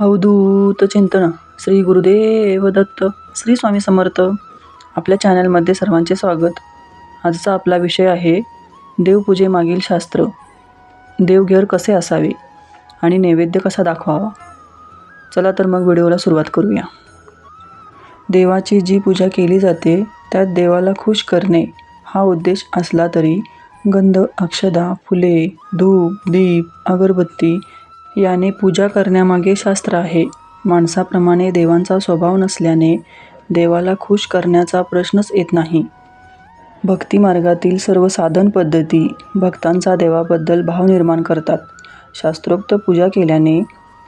अवधूत चिंतन. श्री गुरुदेव दत्त श्री स्वामी समर्थ. आपल्या चॅनलमध्ये सर्वांचे स्वागत. आजचा आपला विषय आहे देवपूजेमागील शास्त्र. देवघर कसे असावे आणि नैवेद्य कसा दाखवावा? चला तर मग व्हिडिओला सुरुवात करूया. देवाची जी पूजा केली जाते त्यात देवाला खुश करणे हा उद्देश असला तरी गंध अक्षदा फुले धूप दीप अगरबत्ती याने पूजा करण्यामागे शास्त्र आहे. माणसाप्रमाणे देवांचा स्वभाव नसल्याने देवाला खुश करण्याचा प्रश्नच येत नाही. भक्तिमार्गातील सर्व साधन पद्धती भक्तांचा देवाबद्दल भाव निर्माण करतात. शास्त्रोक्त पूजा केल्याने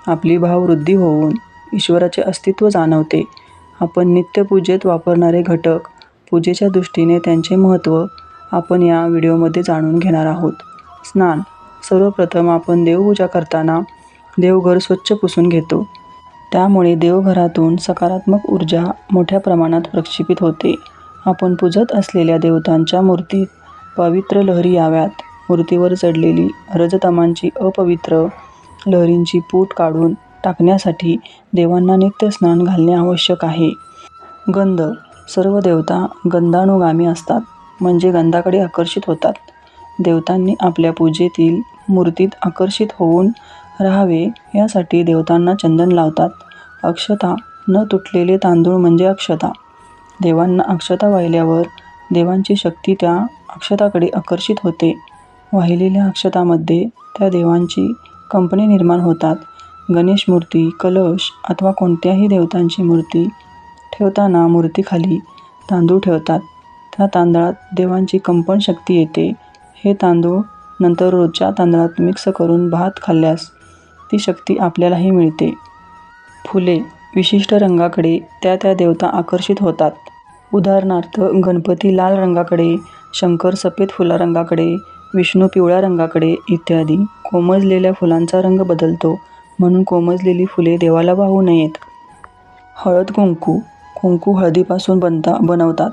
आपली भाववृद्धी होऊन ईश्वराचे अस्तित्व जाणवते. आपण नित्यपूजेत वापरणारे घटक पूजेच्या दृष्टीने त्यांचे महत्त्व आपण या व्हिडिओमध्ये जाणून घेणार आहोत. स्नान सर्वप्रथम आपण देवपूजा करताना देवघर स्वच्छ पुसून घेतो. त्यामुळे देवघरातून सकारात्मक ऊर्जा मोठ्या प्रमाणात प्रक्षेपित होते. आपण पूजत असलेल्या देवतांच्या मूर्तीत पवित्र लहरी याव्यात. मूर्तीवर चढलेली रजतमांची अपवित्र लहरींची पूट काढून टाकण्यासाठी देवांना नित्य स्नान घालणे आवश्यक आहे. गंध. सर्व देवता गंधानुगामी असतात म्हणजे गंधाकडे आकर्षित होतात. देवतांनी आपल्या पूजेतील मूर्तीत आकर्षित होऊन राहावे यासाठी देवतांना चंदन लावतात. अक्षता न तुटलेले तांदूळ म्हणजे अक्षता. देवांना अक्षता वाहिल्यावर देवांची शक्ती त्या अक्षताकडे आकर्षित होते. वाहिलेल्या अक्षतामध्ये त्या देवांची कंपनी निर्माण होतात. गणेश मूर्ती कलश अथवा कोणत्याही देवतांची मूर्ती ठेवताना मूर्तीखाली तांदूळ ठेवतात. त्या तांदळात देवांची कंपन शक्ती येते. हे तांदूळ नंतर रोजच्या तांदळात मिक्स करून भात खाल्ल्यास ती शक्ती आपल्यालाही मिळते. फुले विशिष्ट रंगाकडे त्या त्या देवता आकर्षित होतात. उदाहरणार्थ गणपती लाल रंगाकडे शंकर सफेद फुला रंगाकडे विष्णू पिवळ्या रंगाकडे इत्यादी कोमजलेल्या फुलांचा रंग बदलतो म्हणून कोमजलेली फुले देवाला वाहू नयेत. हळद कुंकू कुंकू हळदीपासून बनता बनवतात.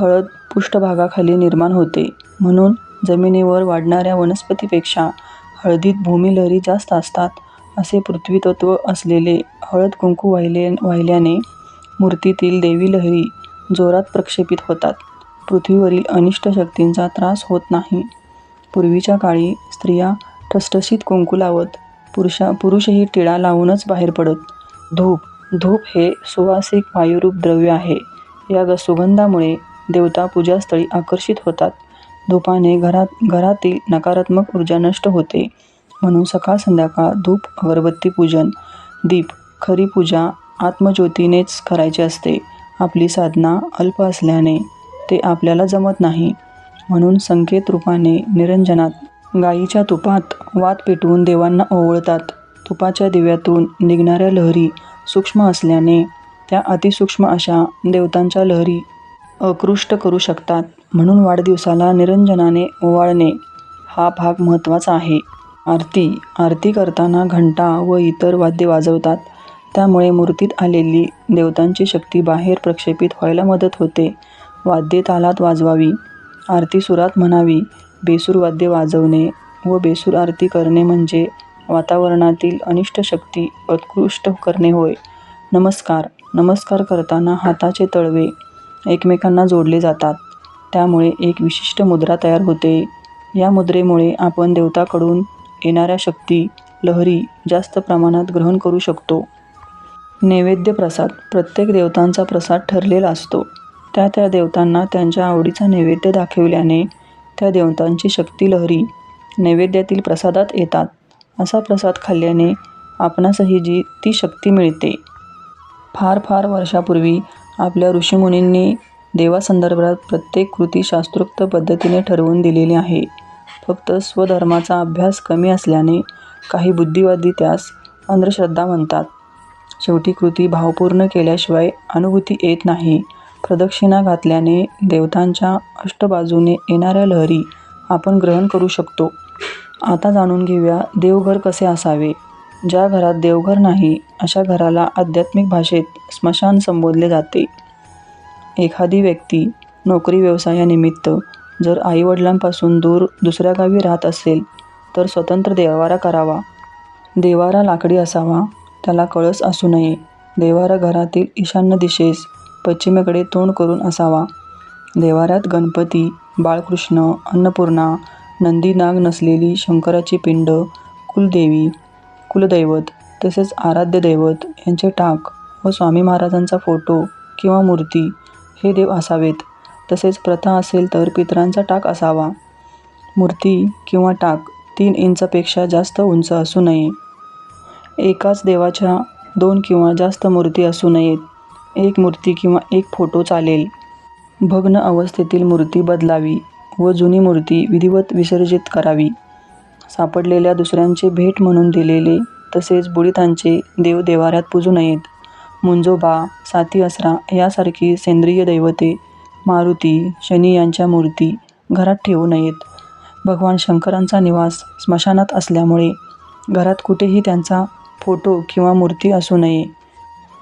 हळद पृष्ठभागाखाली निर्माण होते म्हणून जमिनीवर वाढणाऱ्या वनस्पतीपेक्षा हळदीत भूमिलहरी जास्त असतात असे पृथ्वीतत्व असलेले हळद कुंकू वाहिले वाहिल्याने मूर्तीतील देवी लहरी जोरात प्रक्षेपित होतात. पृथ्वीवरील अनिष्ट शक्तींचा त्रास होत नाही. पूर्वीच्या काळी स्त्रिया ठसठशीत कुंकू लावत पुरुषा पुरुषही टिळा लावूनच बाहेर पडत. धूप धूप हे सुवासिक वायुरूप द्रव्य आहे. या ग सुगंधामुळे देवता पूजास्थळी आकर्षित होतात. धूपाने घरात घरातील नकारात्मक ऊर्जा नष्ट होते. म्हणून सकाळ संध्याकाळ धूप अगरबत्ती पूजन दीप खरी पूजा आत्मज्योतीनेच करायची असते. आपली साधना अल्प असल्याने ते आपल्याला जमत नाही. म्हणून संकेत रूपाने निरंजनात गाईच्या तुपात वात पेटवून देवांना ओवळतात. तुपाच्या दिव्यातून निघणाऱ्या लहरी सूक्ष्म असल्याने त्या अतिसूक्ष्म अशा देवतांच्या लहरी आकृष्ट करू शकतात. म्हणून वाढदिवसाला निरंजनाने ओवाळणे हा भाग महत्त्वाचा आहे. आरती आरती करताना घंटा व इतर वाद्ये वाजवतात. त्यामुळे मूर्तीत आलेली देवतांची शक्ती बाहेर प्रक्षेपित व्हायला मदत होते. वाद्ये तालात वाजवावी. आरती सुरात म्हणावी. बेसूर वाद्य वाजवणे व बेसूर आरती करणे म्हणजे वातावरणातील अनिष्ट शक्ती उत्कृष्ट करणे होय. नमस्कार. नमस्कार करताना हाताचे तळवे एकमेकांना जोडले जातात. त्यामुळे एक विशिष्ट मुद्रा तयार होते. या मुद्रेमुळे आपण देवताकडून येणाऱ्या शक्ती लहरी जास्त प्रमाणात ग्रहण करू शकतो. नैवेद्य प्रसाद प्रत्येक देवतांचा प्रसाद ठरलेला असतो. त्या त्या देवतांना त्यांच्या आवडीचा नैवेद्य दाखविल्याने त्या देवतांची शक्ती लहरी नैवेद्यातील प्रसादात येतात. असा प्रसाद खाल्ल्याने आपणासही जी ती शक्ती मिळते. फार फार वर्षापूर्वी आपल्या ऋषीमुनींनी देवासंदर्भात प्रत्येक कृती शास्त्रोक्त पद्धतीने ठरवून दिलेली आहे. फक्त स्वधर्माचा अभ्यास कमी असल्याने काही बुद्धिवादी त्यास अंधश्रद्धा म्हणतात. शेवटी कृती भावपूर्ण केल्याशिवाय अनुभूती येत नाही. प्रदक्षिणा घातल्याने देवतांच्या अष्टबाजूने येणाऱ्या लहरी आपण ग्रहण करू शकतो. आता जाणून घेऊया देवघर कसे असावे. ज्या घरात देवघर नाही अशा घराला आध्यात्मिक भाषेत स्मशान संबोधले जाते. एखादी व्यक्ती नोकरी व्यवसायानिमित्त जर आईवडिलांपासून दूर दुसऱ्या गावी राहत असेल तर स्वतंत्र देवारा करावा. देवारा लाकडी असावा त्याला कळस असू नये. देवारा घरातील ईशान्य दिशेस पश्चिमेकडे तोंड करून असावा. देवाऱ्यात गणपती बाळकृष्ण अन्नपूर्णा नंदी नाग नसलेली शंकराची पिंड कुलदेवी कुलदैवत तसेच आराध्य दैवत यांचे टाक व स्वामी महाराजांचा फोटो किंवा मूर्ती हे देव असावेत. तसेच प्रथा असेल तर पितरांचा टाक असावा. मूर्ती किंवा टाक तीन इंचपेक्षा जास्त उंच असू नये. एकाच देवाच्या दोन किंवा जास्त मूर्ती असू नयेत. एक मूर्ती किंवा एक फोटो चालेल. भग्न अवस्थेतील मूर्ती बदलावी व जुनी मूर्ती विधिवत विसर्जित करावी. सापडलेल्या दुसऱ्यांचे भेट म्हणून दिलेले तसेच बुडितांचे देव देवाऱ्यात पूजू नयेत. मुंजोबा साती असरा यासारखी सेंद्रिय दैवते मारुती शनी यांच्या मूर्ती घरात ठेवू नयेत. भगवान शंकरांचा निवास स्मशानात असल्यामुळे घरात कुठेही त्यांचा फोटो किंवा मूर्ती असू नये.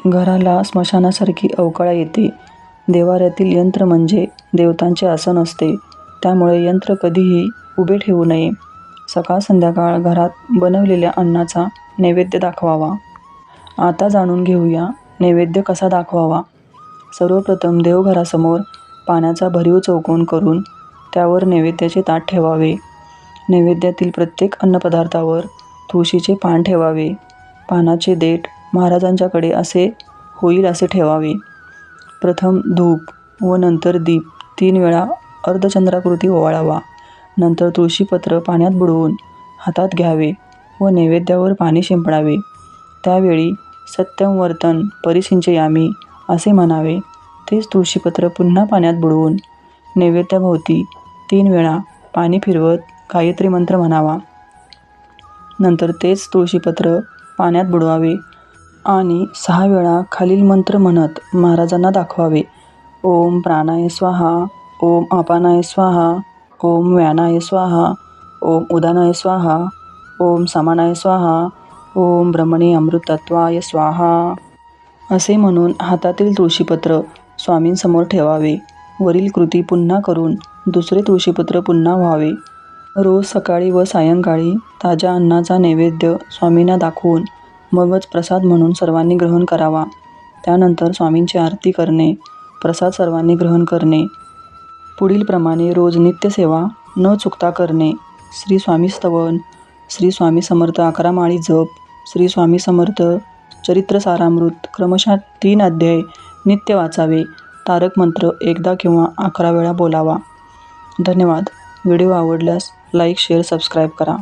घराला स्मशानासारखी अवकळा येते. देवाऱ्यातील यंत्र म्हणजे देवतांचे आसन असते. त्यामुळे यंत्र कधीही उभे ठेवू नये. सकाळ संध्याकाळ घरात बनवलेल्या अन्नाचा नैवेद्य दाखवावा. आता जाणून घेऊया नैवेद्य कसा दाखवावा? सर्वप्रथम देवघरासमोर पाण्याचा भरीव चौकोन करून त्यावर नैवेद्याचे ताट ठेवावे. नैवेद्यातील प्रत्येक अन्नपदार्थावर तुळशीचे पान ठेवावे. पानाचे देठ महाराजांच्याकडे असे होईल असे ठेवावे. प्रथम धूप व नंतर दीप तीन वेळा अर्धचंद्राकृती ओवाळावा. नंतर तुळशीपत्र पाण्यात बुडवून हातात घ्यावे व नैवेद्यावर पाणी शिंपडावे. त्यावेळी सत्यम वर्तन परिसिंचयामी असे म्हणावे. तेच तुळशीपत्र पुन्हा पाण्यात बुडवून नैवेद्याभोवती तीन वेळा पाणी फिरवत गायत्री मंत्र म्हणावा. नंतर तेच तुळशीपत्र पाण्यात बुडवावे आणि सहा वेळा खालील मंत्र म्हणत महाराजांना दाखवावे. ओम प्राणाय स्वाहा ओम अपानाय स्वाहा ओम व्यानाय स्वाहा ओम उदानाय स्वाहा ओम समानाय स्वाहा ओम ब्रह्मणे अमृतत्वाय स्वाहा. असे म्हणून हातातील तुळशीपत्र स्वामींसमोर ठेवावे. वरील कृती पुन्हा करून दुसरे तुळशीपत्र पुन्हा व्हावे. रोज सकाळी व सायंकाळी ताज्या अन्नाचा नैवेद्य स्वामींना दाखवून मगच प्रसाद म्हणून सर्वांनी ग्रहण करावा. त्यानंतर स्वामींची आरती करणे प्रसाद सर्वांनी ग्रहण करणे. पुढीलप्रमाणे रोज नित्यसेवा न चुकता करणे. श्री स्वामी स्तवन श्री स्वामी समर्थ अकरा माळी जप श्री स्वामी समर्थ चरित्र सारामृत क्रमशः तीन अध्याय नित्य वाचावे. तारक मंत्र एकदा किंवा अकरा वेळा बोलावा. धन्यवाद. व्हिडिओ आवडल्यास लाईक शेअर सबस्क्राईब करा.